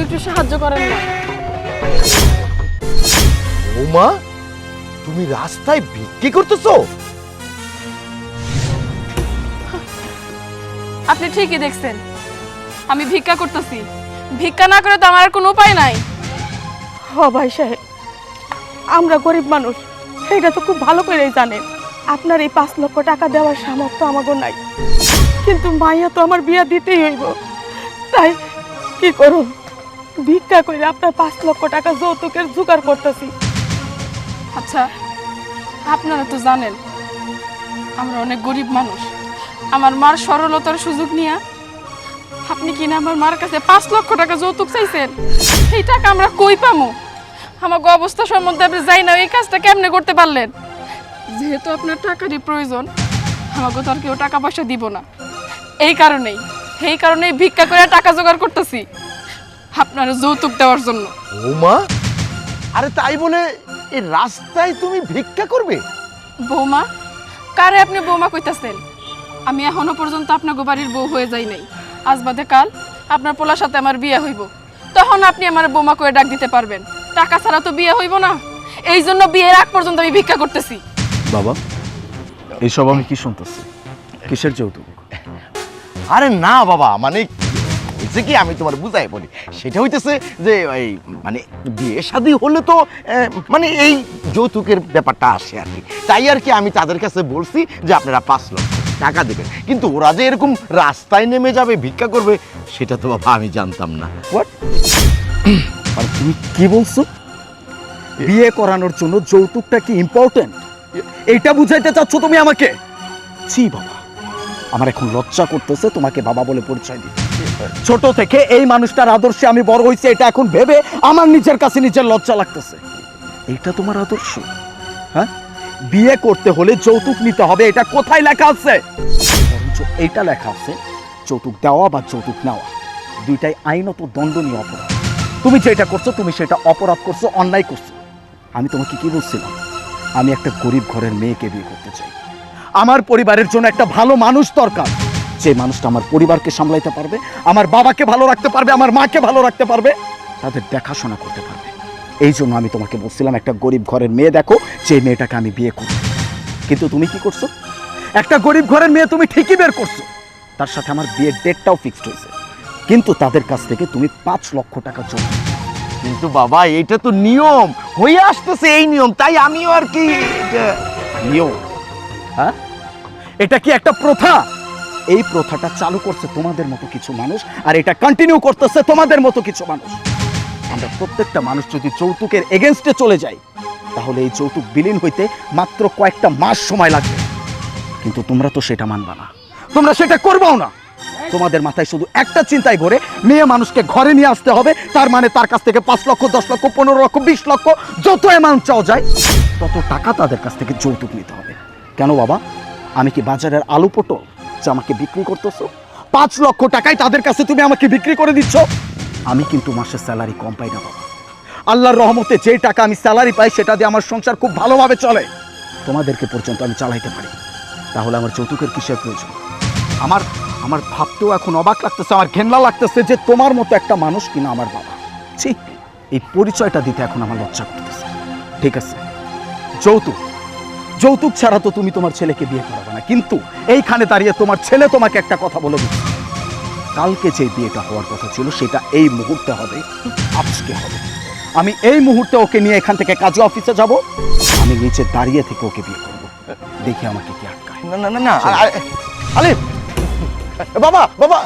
আমাকে একটু সাহায্য করেন না। বৌমা তুমি রাস্তায় ভিক্ষে করতেছো? আপনি ঠিকই দেখছেন। আমি ভিক্ষা করতেছি। ভিক্ষা না করে তো আমার আর কোনো উপায় নাই। হ ভাই সাহেব আমরা গরিব মানুষ এটা তো খুব ভালো করেই জানেন। আপনার এই পাঁচ লক্ষ টাকা দেওয়ার সামর্থ্য আমাকে নাই। কিন্তু মাইয়া তো আমার বিয়া দিতেই হইব। তাই কি করুন? ভিক্ষা করে আপনার পাঁচ লক্ষ টাকা যৌতুকের জোগাড় করতেছি। আচ্ছা আপনারা তো জানেন, আমরা অনেক গরিব মানুষ। আমার মার সরলতার সুযোগ নিয়ে আপনি কিনা আমার মার কাছে পাঁচ লক্ষ টাকা যৌতুক চাইছেন? সেই টাকা আমরা কই পামু? আমাকে অবস্থা সম্বন্ধে আপনি যাই না, এই কাজটা কেমনে করতে পারলেন? যেহেতু আপনার টাকারই প্রয়োজন, আমাকে তো আর কেউ টাকা পয়সা দিব না। এই কারণেই এই কারণেই ভিক্ষা করে টাকা জোগাড় করতেছি। আপনার যৌতুক দেওয়ার জন্য। বৌমা? আরে তাই বলে এই রাস্তায় তুমি ভিক্ষা করবে? বৌমা কারে আপনি বৌমা কইতাছেন? আমি এখনও পর্যন্ত আপনার বাড়ির বউ হয়ে যাই নাই। আজ বাদে কাল আপনার পোলার সাথে আমার বিয়ে হইব। তখন আপনি আমার বৌমা করে ডাক দিতে পারবেন। টাকা ছাড়া তো বিয়ে হইব না। এই জন্য বিয়ের আগ পর্যন্ত আমি ভিক্ষা করতেছি। বাবা এইসব আমি কি শুনতেছি? কিসের যৌতুক? আরে না বাবা মানে হয়েছে কি আমি তোমার বুঝাই বলি? সেটা হইতেছে যে এই মানে বিয়ে শাদী হলে তো মানে এই যৌতুকের ব্যাপারটা আসে আর কি। তাই আর কি আমি তাদের কাছে বলছি যে আপনারা পাঁচ লক্ষ টাকা দেবেন। কিন্তু ওরা যে এরকম রাস্তায় নেমে যাবে ভিক্ষা করবে সেটা তো বাবা আমি জানতাম না। হোয়াট আর তুমি কি বলছো? বিয়ে করানোর জন্য যৌতুকটা কি ইম্পর্টেন্ট এইটা বুঝাইতে চাচ্ছ তুমি আমাকে? ছি বাবা। আমার এখন লজ্জা করতেছে তোমাকে বাবা বলে পরিচয় দিতে। ছোট থেকে এই মানুষটার আদর্শে আমি বড় হয়েছি এটা এখন ভেবে আমার নিজের কাছে নিজের লজ্জা লাগতেছে। এইটা তোমার আদর্শ? হ্যাঁ? বিয়ে করতে হলে যৌতুক নিতে হবে এটা কোথায় লেখা আছে? এইটা লেখা আছে যৌতুক দেওয়া বা যৌতুক নেওয়া। দুইটাই আইনত দণ্ডনীয় অপরাধ। তুমি যেটা করছ তুমি সেটা অপরাধ করছ অন্যায় করছ। আমি তোমাকে কি বলছিলাম? আমি একটা গরিব ঘরের মেয়েকে বিয়ে করতে চাই। আমার পরিবারের জন্য একটা ভালো মানুষ দরকার। যে মানুষটা আমার পরিবারকে সামলাইতে পারবে আমার বাবাকে ভালো রাখতে পারবে আমার মাকে ভালো রাখতে পারবে তাদের দেখাশোনা করতে পারবে। এই জন্য আমি তোমাকে বলছিলাম একটা গরিব ঘরের মেয়ে দেখো যে মেয়েটাকে আমি বিয়ে করব। কিন্তু তুমি কি করছ? একটা গরিব ঘরের মেয়ে তুমি ঠিকই বের করছ। তার সাথে আমার বিয়ের ডেটটাও ফিক্সড হয়েছে। কিন্তু তাদের কাছ থেকে তুমি পাঁচ লক্ষ টাকা জমা কিন্তু বাবা এইটা তো নিয়ম। হয়ে আসতেছে এই নিয়ম তাই আমিও আর কি। নিয়ম হ্যাঁ এটা কি একটা প্রথা? এই প্রথাটা চালু করছে তোমাদের মতো কিছু মানুষ, আর এটা কন্টিনিউ করতেছে তোমাদের মতো কিছু মানুষ। আমরা প্রত্যেকটা মানুষ যদি যৌতুকের এগেনস্টে চলে যাই, তাহলে এই যৌতুক বিলীন হইতে মাত্র কয়েকটা মাস সময় লাগবে। কিন্তু তোমরা তো সেটা মানবা না। তোমরা সেটা করবাও না। তোমাদের মাথায় শুধু একটা চিন্তায় ঘোরে, মেয়ে মানুষকে ঘরে নিয়ে আসতে হবে, তার মানে তার কাছ থেকে পাঁচ লক্ষ, দশ লক্ষ, পনেরো লক্ষ, বিশ লক্ষ যত অ্যামাউন্ট চাওয়া যায় তত টাকা তাদের কাছ থেকে যৌতুক নিতে হবে। কেন বাবা? আমি কি বাজারের আলু পটল যে আমাকে বিক্রি করতেছো? পাঁচ লক্ষ টাকায় তাদের কাছে তুমি আমাকে বিক্রি করে দিচ্ছ। আমি কিন্তু মাসের স্যালারি কম পাই না বাবা। আল্লাহর রহমতে যে টাকা আমি স্যালারি পাই, সেটা দিয়ে আমার সংসার খুব ভালোভাবে চলে। তোমাদেরকে পর্যন্ত আমি চালাইতে পারি। তাহলে আমার যৌতুকের কিসের প্রয়োজন? আমার আমার ভাবতেও এখন অবাক লাগতেছে, আমার ঘেন্না লাগতেছে যে তোমার মতো একটা মানুষ কিনা আমার বাবা। ছি, এই পরিচয়টা দিতে এখন আমার লজ্জা করতেছে। ঠিক আছে, যৌতুক। যৌতুক ছাড়া তো তুমি তোমার ছেলেকে বিয়ে করাবে না। কিন্তু এইখানে দাঁড়িয়ে তোমার ছেলে তোমাকে একটা কথা বলে কালকে যে বিয়েটা হওয়ার কথা ছিল সেটা এই মুহূর্তে হবে আজকে হবে। আমি এই মুহূর্তে ওকে নিয়ে এখান থেকে কাজে অফিসে যাব। আমি নিচে দাঁড়িয়ে থেকে ওকে বিয়ে করব। দেখি আমাকে কি আটকায়। না না না না আলিফ! বাবা বাবা